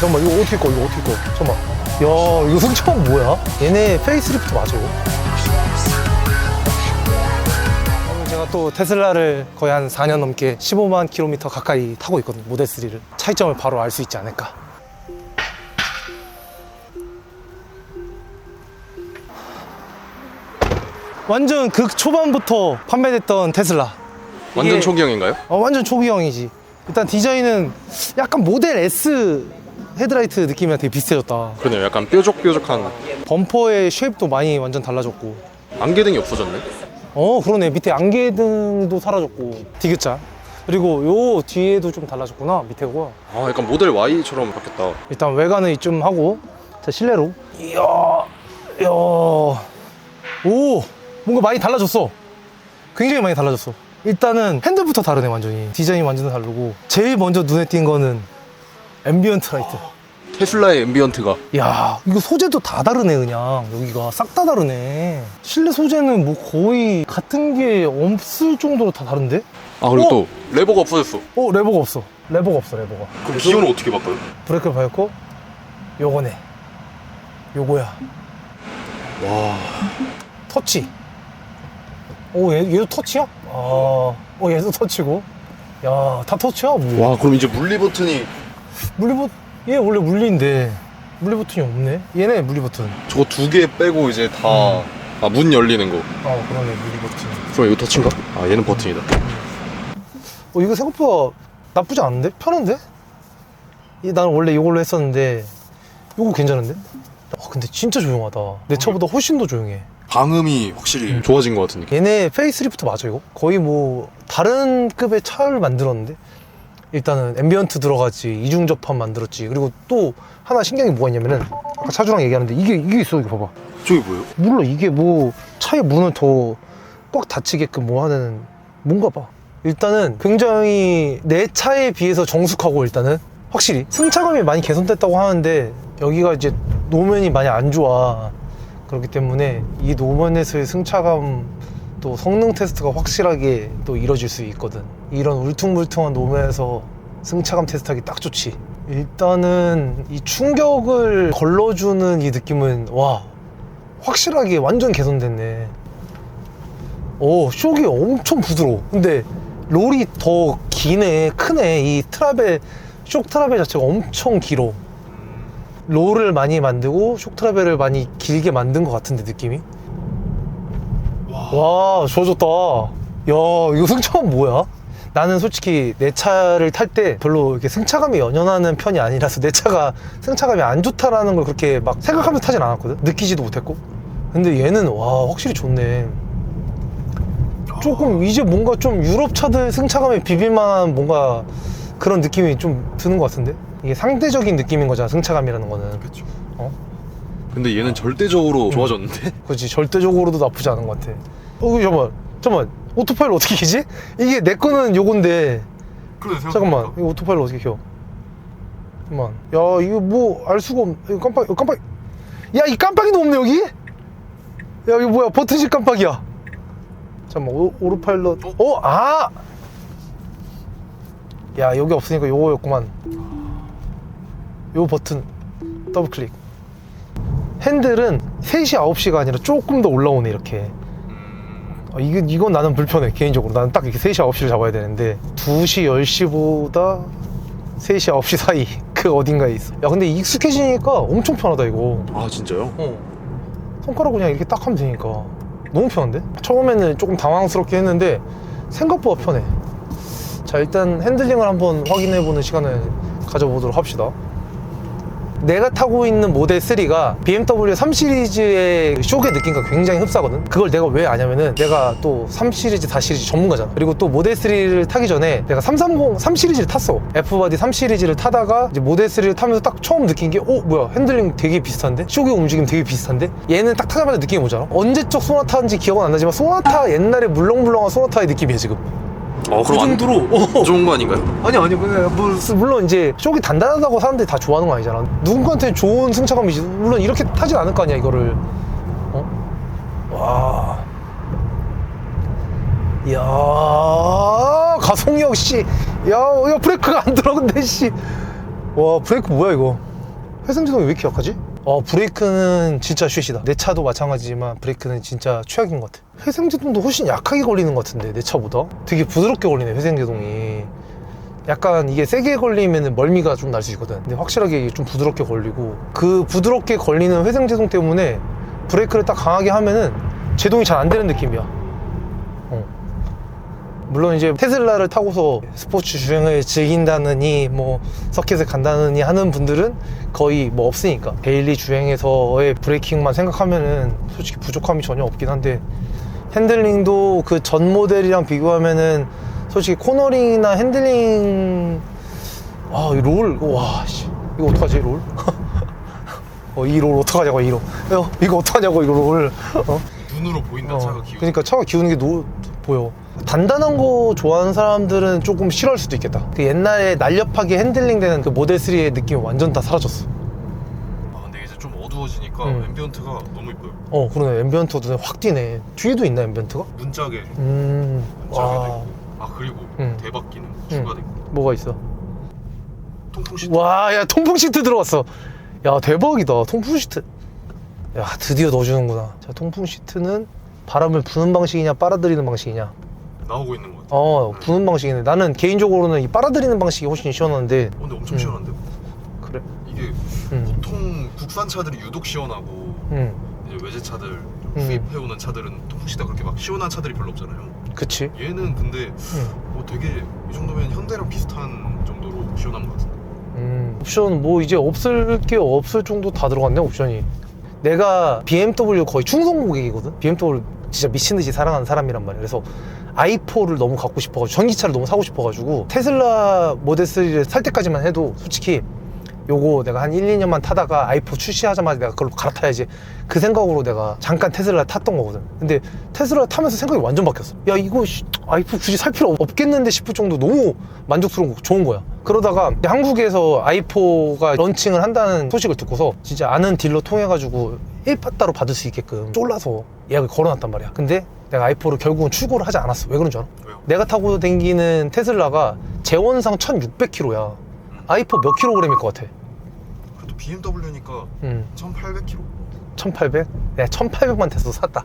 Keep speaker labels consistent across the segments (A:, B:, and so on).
A: 잠깐만 이거 어떻게 꺼 이거 어떻게 꺼 잠깐만 야 이거 승차감 뭐야? 얘네 페이스리프트 맞아? 제가 또 테슬라를 거의 한 4년 넘게 15만 킬로미터 가까이 타고 있거든요 모델 3를 차이점을 바로 알 수 있지 않을까 완전 극 초반부터 판매됐던 테슬라
B: 완전
A: 이게-
B: 초기형인가요?
A: 어, 완전 초기형이지. 일단 디자인은 약간 모델 S 헤드라이트 느낌이랑 되게 비슷해졌다.
B: 그러네요. 약간 뾰족뾰족한
A: 범퍼의 쉐입도 많이 완전 달라졌고.
B: 안개등이 없어졌네.
A: 어, 그러네. 밑에 안개등도 사라졌고. 디귿자. 그리고 요 뒤에도 좀 달라졌구나. 밑에가.
B: 아, 약간 모델 Y처럼 바뀌었다.
A: 일단 외관은 이쯤 하고. 자, 실내로. 이야, 이야. 오, 뭔가 많이 달라졌어. 굉장히 많이 달라졌어. 일단은 핸들부터 다르네, 완전히. 디자인이 완전 다르고. 제일 먼저 눈에 띈 거는 앰비언트 라이트.
B: 테슬라의 앰비언트가
A: 야 이거 소재도 다 다르네 그냥 여기가 싹 다 다르네 실내 소재는 뭐 거의 같은 게 없을 정도로 다 다른데?
B: 아 그리고
A: 어?
B: 또 레버가 없어졌어.
A: 어 레버가 없어 레버가 없어 레버가
B: 그럼 기어는 어떻게 바꿔요?
A: 브레이크를 밟고 요거네 요거야
B: 와,
A: 터치 오 얘, 얘도 터치야? 아 어 얘도 터치고 야 다 터치야 뭐
B: 와 그럼 이제 물리 버튼이
A: 물리버 얘 원래 물리인데 물리 버튼이 없네 얘네 물리 버튼
B: 저거 두 개 빼고 이제 다 아 문 열리는 거.
A: 어 그러네 물리 버튼
B: 그럼 이거 터치인가? 아 얘는 버튼이다.
A: 어, 이거 생각보다 나쁘지 않은데? 편한데? 이, 나는 원래 이걸로 했었는데 이거 괜찮은데? 어, 근데 진짜 조용하다 내 차보다 훨씬 더 조용해
B: 방음이 확실히 좋아진 것 같은 느낌.
A: 얘네 페이스리프트 맞아 이거? 거의 뭐 다른 급의 차를 만들었는데 일단은 앰비언트 들어갔지 이중 접합 만들었지 그리고 또 하나 게 뭐가 있냐면은 아까 차주랑 얘기하는데 이게 이게 있어 이거 봐봐
B: 저기 뭐예요?
A: 물론 이게 뭐 차의 문을 더 꽉 닫히게끔 뭐 하는 뭔가 봐. 일단은 굉장히 내 차에 비해서 정숙하고 일단은 확실히 승차감이 많이 개선됐다고 하는데 여기가 이제 노면이 많이 안 좋아. 그렇기 때문에 이 노면에서의 승차감 또 성능 테스트가 확실하게 또 이루어질 수 있거든. 이런 울퉁불퉁한 노면에서 승차감 테스트하기 딱 좋지. 일단은 이 충격을 걸러주는 이 느낌은 와 확실하게 완전 개선됐네. 오, 쇼이 엄청 부드러워. 근데 롤이 더 기네, 크네. 이 트라벨, 쇼 트라벨 자체가 엄청 길어. 롤을 많이 만들고 쇼 트라벨을 많이 길게 만든 것 같은데 느낌이? 와, 좋아졌다. 야, 이거 승차감 뭐야? 나는 솔직히 내 차를 탈 때 별로 이렇게 승차감이 연연하는 편이 아니라서 내 차가 승차감이 안 좋다라는 걸 그렇게 막 생각하면서 타진 않았거든? 느끼지도 못했고. 근데 얘는 와, 확실히 좋네. 조금 이제 뭔가 좀 유럽 차들 승차감에 비빌만한 뭔가 그런 느낌이 좀 드는 것 같은데? 이게 상대적인 느낌인 거잖아, 승차감이라는 거는.
B: 그렇죠.
A: 어?
B: 근데 얘는 절대적으로 좋아졌는데?
A: 그렇지. 절대적으로도 나쁘지 않은 것 같아. 어 잠깐만 잠깐만. 오토파일로 어떻게 키지? 이게 내 거는 요건데.
B: 그래
A: 잠깐만. 이거 오토파일로 어떻게 켜? 잠깐만. 야 이거 뭐 알 수가 없 이거 깜빡 이거 깜빡. 야이 깜빡이도 없네 여기? 야 이거 뭐야? 버튼식 깜빡이야. 잠깐만. 오, 오토파일럿. 어? 아! 야 여기 없으니까 요거였구만. 요 버튼. 더블 클릭 핸들은 3시 9시가 아니라 조금 더 올라오네 이렇게. 어, 이게, 이건 나는 불편해 개인적으로. 나는 딱 이렇게 3시 9시를 잡아야 되는데 2시 10시보다 3시 9시 사이 그 어딘가에 있어. 야 근데 익숙해지니까 엄청 편하다 이거.
B: 아 진짜요?
A: 어. 손가락 그냥 이렇게 딱 하면 되니까. 너무 편한데? 처음에는 조금 당황스럽게 했는데 생각보다 편해. 자 일단 핸들링을 한번 확인해보는 시간을 가져보도록 합시다 내가 타고 있는 모델 3가 BMW 3 시리즈의 쇼의 느낌과 굉장히 흡사거든. 그걸 내가 왜 아냐면은 내가 또 3 시리즈 4 시리즈 전문가잖아. 그리고 또 모델 3를 타기 전에 내가 330 3 시리즈를 탔어. F바디 3 시리즈를 타다가 이제 모델 3를 타면서 딱 처음 느낀 게 어 뭐야 핸들링 되게 비슷한데? 쇼의 움직임 되게 비슷한데? 얘는 딱 타자마자 느낌이 오잖아? 언제적 소나타인지 기억은 안 나지만 소나타 옛날에 물렁물렁한 소나타의 느낌이야 지금 어그 정도로 어.
B: 좋은 거 아닌가요?
A: 아니 아니 그냥 뭐, 물론 이제 쇼이 단단하다고 사람들이 다 좋아하는 거 아니잖아 누군가한테 좋은 승차감이지 물론 이렇게 타진 않을 거 아니야 이거를 어? 와 이야 가속력 씨 야 야 브레이크가 안 들어 근데 씨 와 브레이크 뭐야 이거 회생 제동이 왜 이렇게 약하지? 어 브레이크는 진짜 쉐시다. 내 차도 마찬가지지만 브레이크는 진짜 최악인 것 같아. 회생제동도 훨씬 약하게 걸리는 것 같은데 내 차보다? 되게 부드럽게 걸리네 회생제동이. 약간 이게 세게 걸리면 멀미가 좀 날 수 있거든. 근데 확실하게 좀 부드럽게 걸리고. 그 부드럽게 걸리는 회생 제동 때문에 브레이크를 딱 강하게 하면은 제동이 잘 안 되는 느낌이야. 어. 물론 이제 테슬라를 타고서 스포츠 주행을 즐긴다느니 뭐 서킷을 간다느니 하는 분들은 거의 뭐 없으니까 데일리 주행에서의 브레이킹만 생각하면은 솔직히 부족함이 전혀 없긴 한데 핸들링도 그 전 모델이랑 비교하면은 솔직히 코너링이나 핸들링 아이롤와 씨 이거 어떡하지 롤? 어, 이 롤 어떡하냐고 이 롤. 야, 이거 어떡하냐고 이거 롤. 어?
B: 눈으로 보인다
A: 어,
B: 차가 기우.
A: 그러니까 차가 기우는 게 노, 보여. 단단한 거 좋아하는 사람들은 조금 싫어할 수도 있겠다. 그 옛날에 날렵하게 핸들링 되는 그 모델 3의 느낌이 완전 다 사라졌어.
B: 아 근데 이제 좀 어두워지니까
A: 음.
B: 앰비언트가 너무 이뻐요.
A: 어, 그러네. 앰비언트 눈에 확 띄네. 뒤에도 있나, 앰비언트가?
B: 문짝에
A: 음,
B: 문짝에도
A: 와,
B: 있고. 아 그리고
A: 음.
B: 대박 기능 추가돼. 있고
A: 뭐가 있어?
B: 통풍 시트.
A: 와, 야, 통풍 시트 들어왔어. 야, 대박이다. 통풍 시트. 야, 드디어 넣어주는구나. 자, 통풍 시트는 바람을 부는 방식이냐, 빨아들이는 방식이냐.
B: 나오고 있는 것 같아.
A: 어, 부는 방식이네. 나는 개인적으로는 이 빨아들이는 방식이 훨씬 시원한데.
B: 어, 근데 엄청
A: 음.
B: 시원한데?
A: 그래?
B: 이게
A: 응,
B: 보통 국산 차들이 유독 시원하고
A: 응,
B: 이제 외제 차들
A: 음.
B: 수입해오는 차들은 통풍 시트가 그렇게 막 시원한 차들이 별로 없잖아요.
A: 그치.
B: 얘는 근데
A: 응.
B: 뭐 되게 이 정도면 현대랑 비슷한 정도로 시원한 것 같은데.
A: 음, 옵션 뭐 이제 없을 게 없을 정도 다 들어갔네, 옵션이. 내가 BMW 거의 충성 고객이거든? BMW 진짜 미친 듯이 사랑하는 사람이란 말이야. 그래서 i4를 너무 갖고 싶어가지고, 전기차를 너무 사고 싶어가지고, 테슬라 모델 3를 살 때까지만 해도 솔직히 요거 내가 한 1, 2년만 타다가 i4 출시하자마자 내가 그걸로 갈아타야지. 그 생각으로 내가 잠깐 테슬라 탔던 거거든. 근데 테슬라 타면서 생각이 완전 바뀌었어. 야 이거 씨, i4 굳이 살 필요 없겠는데 싶을 정도 너무 만족스러운 거 좋은 거야. 그러다가 한국에서 i4가 런칭을 한다는 소식을 듣고서 진짜 아는 딜러 통해 가지고 1파따로 받을 수 있게끔 쫄라서 예약을 걸어놨단 말이야. 근데 내가 i4를 결국은 출고를 하지 않았어 왜 그런 줄 알아?
B: 왜요?
A: 내가 타고 다니는 테슬라가 재원상 1600km야 i4 몇 킬로그램일 것 같아?
B: 그래도 BMW니까
A: 음,
B: 1800km
A: 1800? 내가 1800만 돼서 샀다.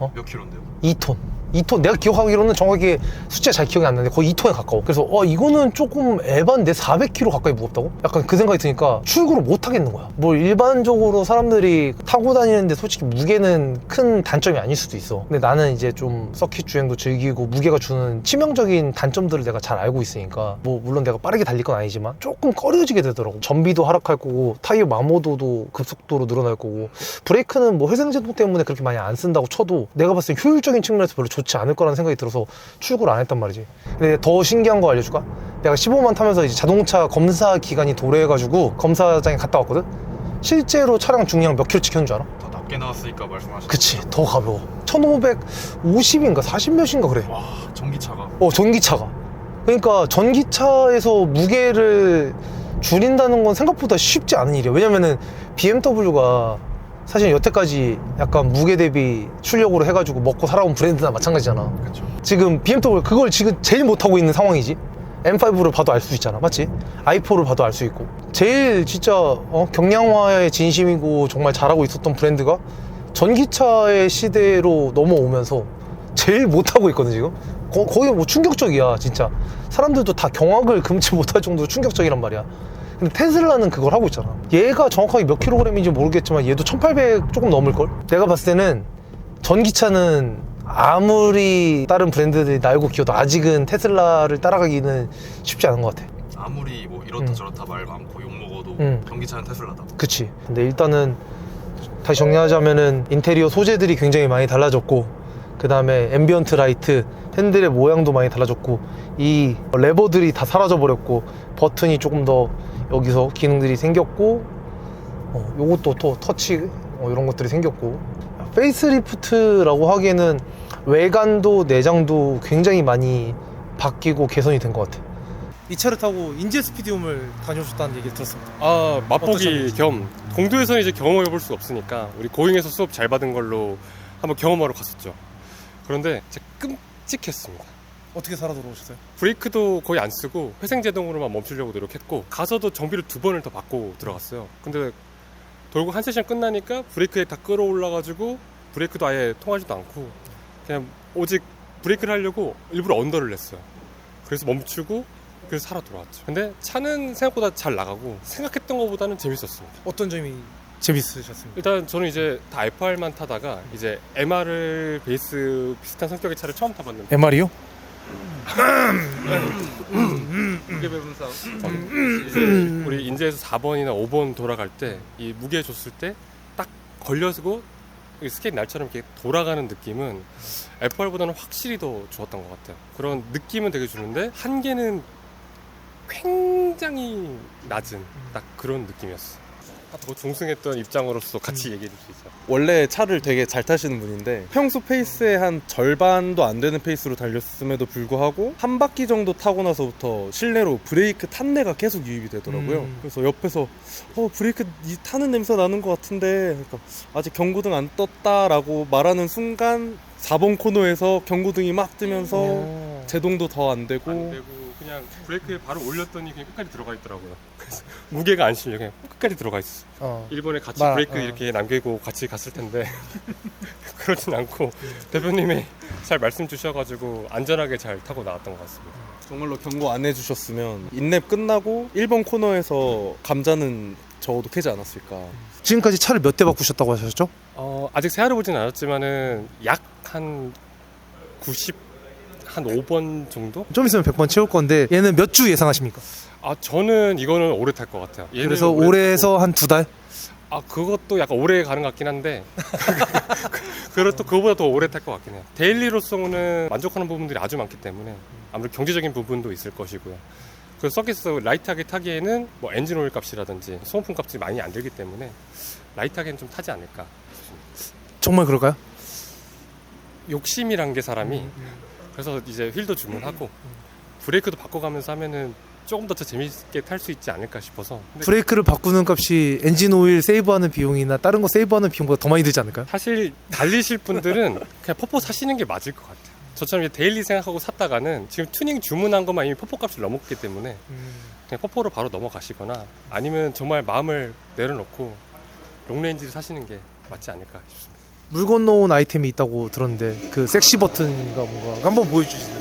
B: 몇 킬로인데요?
A: 2톤. 2톤. 내가 기억하기로는 정확히 숫자 잘 기억이 안 나는데 거의 2톤에 가까워. 그래서 어 이거는 조금 에반데 400kg 가까이 무겁다고? 약간 그 생각이 드니까 출고를 못 하겠는 거야. 뭐 일반적으로 사람들이 타고 다니는데 솔직히 무게는 큰 단점이 아닐 수도 있어. 근데 나는 이제 좀 서킷 주행도 즐기고 무게가 주는 치명적인 단점들을 내가 잘 알고 있으니까 뭐 물론 내가 빠르게 달릴 건 아니지만 조금 꺼려지게 되더라고. 전비도 하락할 거고 타이어 마모도도 급속도로 늘어날 거고 브레이크는 뭐 회생제동 때문에 그렇게 많이 안 쓴다고 쳐도 내가 봤을 때 효율적인 측면에서 별로 좋지 않을 거라는 생각이 들어서 출고를 안 했단 말이지. 근데 더 신기한 거 알려줄까? 내가 15만 타면서 이제 자동차 검사 기간이 도래해가지고 검사장에 갔다 왔거든? 실제로 차량 중량 몇 킬로 찍혔는 줄 알아?
B: 다 낮게 나왔으니까 말씀하신.
A: 그치, 더 가벼워. 1550인가 40 몇인가 그래.
B: 와 전기차가
A: 어, 전기차가. 그러니까 전기차에서 무게를 줄인다는 건 생각보다 쉽지 않은 일이야. 왜냐면은 BMW가 사실 여태까지 약간 무게 대비 출력으로 해가지고 먹고 살아온 브랜드나 마찬가지잖아.
B: 그렇죠.
A: 지금 BMW 그걸 지금 제일 못하고 있는 상황이지. M5를 봐도 알 수 있잖아. 맞지? i4를 봐도 알 수 있고. 제일 진짜 어, 경량화에 진심이고 정말 잘하고 있었던 브랜드가 전기차의 시대로 넘어오면서 제일 못하고 있거든, 지금. 거, 거의 뭐 충격적이야, 진짜. 사람들도 다 경악을 금치 못할 정도로 충격적이란 말이야. 근데 테슬라는 그걸 하고 있잖아. 얘가 정확하게 몇 킬로그램인지 모르겠지만 얘도 1800 조금 넘을걸? 내가 봤을 때는 전기차는 아무리 다른 브랜드들이 날고 기어도 아직은 테슬라를 따라가기는 쉽지 않은 것 같아.
B: 아무리 뭐 이렇다
A: 음.
B: 저렇다 말 많고 욕 먹어도
A: 음.
B: 전기차는 테슬라다.
A: 그치. 근데 일단은 다시 정리하자면은 인테리어 소재들이 굉장히 많이 달라졌고, 그 다음에 앰비언트 라이트, 핸들의 모양도 많이 달라졌고, 이 레버들이 다 사라져 버렸고, 버튼이 조금 더 여기서 기능들이 생겼고, 어, 요것도 또 터치, 어, 이런 것들이 생겼고, 페이스리프트라고 하기에는 외관도 내장도 굉장히 많이 바뀌고 개선이 된 것 같아. 이 차를 타고 인제 스피디움을 다녀오셨다는 얘기 들었습니다.
C: 아 맛보기? 겸 공도에서는 이제 경험해 볼 수가 없으니까 우리 고잉에서 수업 잘 받은 걸로 한번 경험하러 갔었죠. 그런데 진짜 끔찍했습니다.
A: 어떻게 살아 들어오셨어요?
C: 브레이크도 거의 안 쓰고 회생 제동으로만 멈추려고 노력했고 가서도 정비를 두 번을 더 받고 들어갔어요. 근데 돌고 한 세션 끝나니까 브레이크에 다 끌어올라가지고 브레이크도 아예 통하지도 않고 그냥 오직 브레이크를 하려고 일부러 언더를 냈어요. 그래서 멈추고 그래서 살아 돌아왔죠. 근데 차는 생각보다 잘 나가고 생각했던 것보다는 재밌었습니다.
A: 어떤 점이 재밌으셨습니까?
C: 일단 저는 이제 다 FR만 타다가 이제 MR을 베이스 비슷한 성격의 차를 처음 타봤는데
A: MR이요?
B: 무게 배분상
C: 이제 우리 인제에서 4번이나 5번 돌아갈 때 이 무게 줬을 때 딱 걸려서 이 스케이트 날처럼 이렇게 돌아가는 느낌은 FR보다는 확실히 더 좋았던 것 같아요. 그런 느낌은 되게 주는데 한계는 굉장히 낮은 딱 그런 느낌이었어. 더 중승했던 입장으로서 같이 얘기해 줄 수 있어요.
D: 원래 차를 되게 잘 타시는 분인데 평소 페이스의 한 절반도 안 되는 페이스로 달렸음에도 불구하고 한 바퀴 정도 타고 나서부터 실내로 브레이크 탄내가 계속 유입이 되더라고요.
A: 음.
D: 그래서 옆에서 어 브레이크 이 타는 냄새 나는 것 같은데 그러니까 아직 경고등 안 떴다라고 말하는 순간 4번 코너에서 경고등이 막 뜨면서
A: 어.
D: 제동도 더 안 되고
C: 안 되고 그냥 브레이크에 바로 올렸더니 그냥 끝까지 들어가 있더라고요. 그래서 무게가 안 실려 그냥 끝까지 들어가 있어.
A: 어.
C: 일본에 같이
A: 마-
C: 브레이크
A: 어.
C: 이렇게 남기고 같이 갔을 텐데 그렇진 않고 대표님이 잘 말씀 주셔가지고 안전하게 잘 타고 나왔던 것 같습니다.
D: 정말로 경고 안 해주셨으면 인랩 끝나고 1번 코너에서 감자는 적어도 캐지 않았을까.
A: 지금까지 차를 몇 대 바꾸셨다고 하셨죠?
C: 어, 아직 세아를 보진 않았지만은 약 한 90, 한 5번 정도?
A: 좀 있으면 100번 채울 건데 얘는 몇 주 예상하십니까?
C: 아 저는 이거는 오래 탈 것 같아요. 얘는
A: 그래서
C: 오래
A: 올해에서 한 두 달?
C: 아 그것도 약간 오래 가는 것 같긴 한데 그것도 그거보다 더 오래 탈 것 같긴 해요 데일리로서는 만족하는 부분들이 아주 많기 때문에 아무래도 경제적인 부분도 있을 것이고요 그래서 서킷에서 라이트하게 타기에는 뭐 엔진 오일 값이라든지 소모품 값이 많이 안 들기 때문에 라이트하게는 좀 타지 않을까
A: 정말 그럴까요?
C: 욕심이란 게 사람이 그래서 이제 휠도 주문하고 브레이크도 바꿔가면서 하면은 조금 더 재밌게 탈 수 있지 않을까 싶어서 근데
A: 브레이크를 바꾸는 값이 엔진 오일 세이브하는 비용이나 다른 거 세이브하는 비용보다 더 많이 들지 않을까요?
C: 사실 달리실 분들은 그냥 포포 사시는 게 맞을 것 같아요. 저처럼 이제 데일리 생각하고 샀다가는 지금 튜닝 주문한 것만 이미 포포 값을 넘었기 때문에 그냥 포포로 바로 넘어가시거나 아니면 정말 마음을 내려놓고 롱레인지를 사시는 게 맞지 않을까 싶습니다.
A: 물 건너온 아이템이 있다고 들었는데 그 섹시 버튼인가 뭔가 한번 보여주시나요?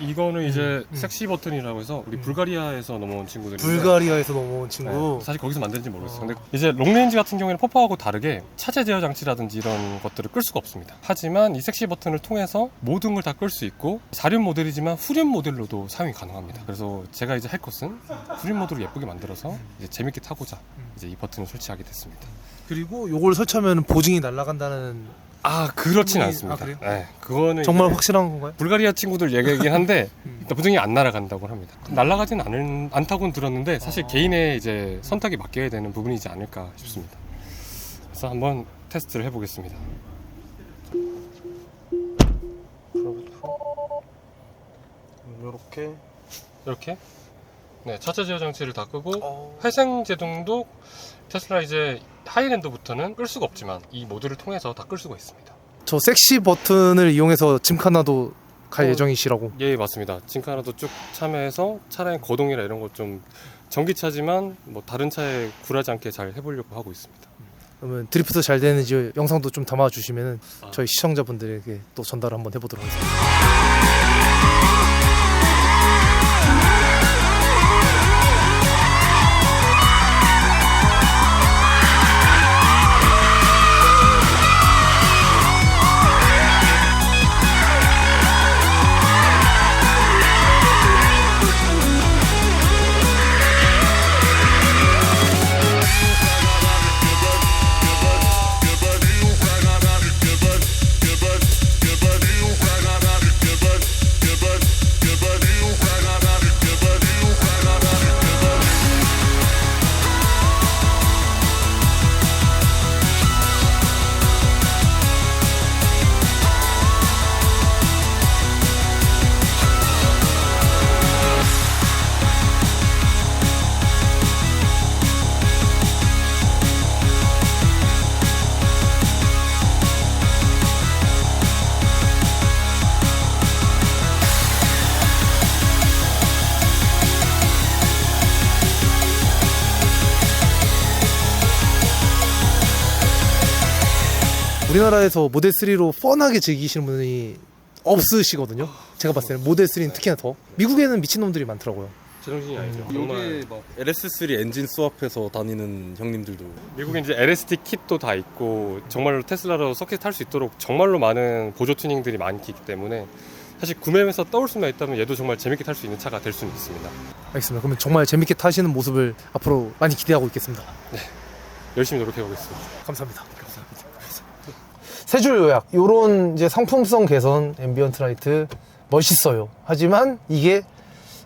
C: 이거는 이제
A: 음.
C: 섹시 버튼이라고 해서 우리
A: 음.
C: 불가리아에서 넘어온 친구들인데
A: 불가리아에서 넘어온 친구
C: 네, 사실 거기서 만드는지 모르겠어요.
A: 어.
C: 근데 이제 롱레인지 같은 경우에는 포포하고 다르게 차체 제어 장치라든지 이런 것들을 끌 수가 없습니다. 하지만 이 섹시 버튼을 통해서 모든 걸 다 끌 수 있고 4륜 모델이지만 후륜 모델로도 사용이 가능합니다. 그래서 제가 이제 할 것은 후륜 모드로 예쁘게 만들어서 이제 재밌게 타고자 이제 이 버튼을 설치하게 됐습니다.
A: 그리고 요걸 설치하면 보증이 날아간다는
C: 아 그렇진
A: 아,
C: 않습니다.
A: 그래요?
C: 네, 그거는
A: 정말
C: 이제
A: 확실한 건가요?
C: 불가리아 친구들 얘기긴 한데
A: 음.
C: 보증이 안 날아간다고 합니다. 날아가진 않은, 않다고는 들었는데 사실
A: 아.
C: 개인의 이제 선택이 맡겨야 되는 부분이지 않을까 싶습니다. 그래서 한번 테스트를 해보겠습니다.
D: 이렇게
C: 이렇게 네 차체 제어 장치를 다 끄고
A: 어.
C: 회생 제동도 테슬라 이제 하이랜드부터는 끌 수가 없지만 이 모드를 통해서 다 끌 수가 있습니다.
A: 저 섹시 버튼을 이용해서 짐카나도 갈
C: 어.
A: 예정이시라고
C: 예 맞습니다. 진카나도 쭉 참여해서 차량의 거동이나 이런 것 좀 전기차지만 뭐 다른 차에 굴하지 않게 잘 해보려고 하고 있습니다.
A: 그러면 드리프트 잘 되는지 영상도 좀 담아주시면
C: 아.
A: 저희 시청자분들에게 또 전달을 한번 해보도록 하겠습니다 우리나라에서 모델 3로 펀하게 즐기시는 분이 없으시거든요. 제가 봤을 때는 모델 3는 특히나 더. 미국에는 미친 놈들이 많더라고요.
C: 제정신이 아니죠. 정말
D: 여기 막 LS3 엔진 수압해서 다니는 형님들도
C: 미국에 이제 LSD kit도 다 있고 정말로 테슬라로 서킷 탈 수 있도록 정말로 많은 보조 튜닝들이 많기 때문에 사실 구매하면서 떠올 수만 있다면 얘도 정말 재밌게 탈 수 있는 차가 될 수는 있습니다.
A: 알겠습니다. 그러면 정말 재밌게 타시는 모습을 앞으로 많이 기대하고 있겠습니다.
C: 열심히 노력해 보겠습니다.
A: 감사합니다. 세 줄 요약. 요런 이제 상품성 개선 앰비언트 라이트 멋있어요. 하지만 이게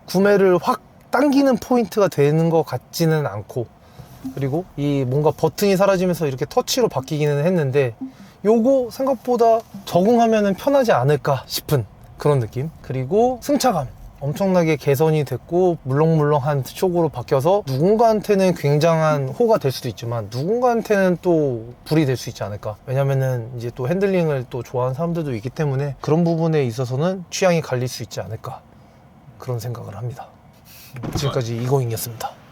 A: 구매를 확 당기는 포인트가 되는 것 같지는 않고 그리고 이 뭔가 버튼이 사라지면서 이렇게 터치로 바뀌기는 했는데 요거 생각보다 적응하면 편하지 않을까 싶은 그런 느낌 그리고 승차감 엄청나게 개선이 됐고 물렁물렁한 쪽으로 바뀌어서 누군가한테는 굉장한 호가 될 수도 있지만 누군가한테는 또 불이 될 수 있지 않을까? 왜냐면은 이제 또 핸들링을 또 좋아하는 사람들도 있기 때문에 그런 부분에 있어서는 취향이 갈릴 수 있지 않을까? 그런 생각을 합니다. 지금까지 이고잉이었습니다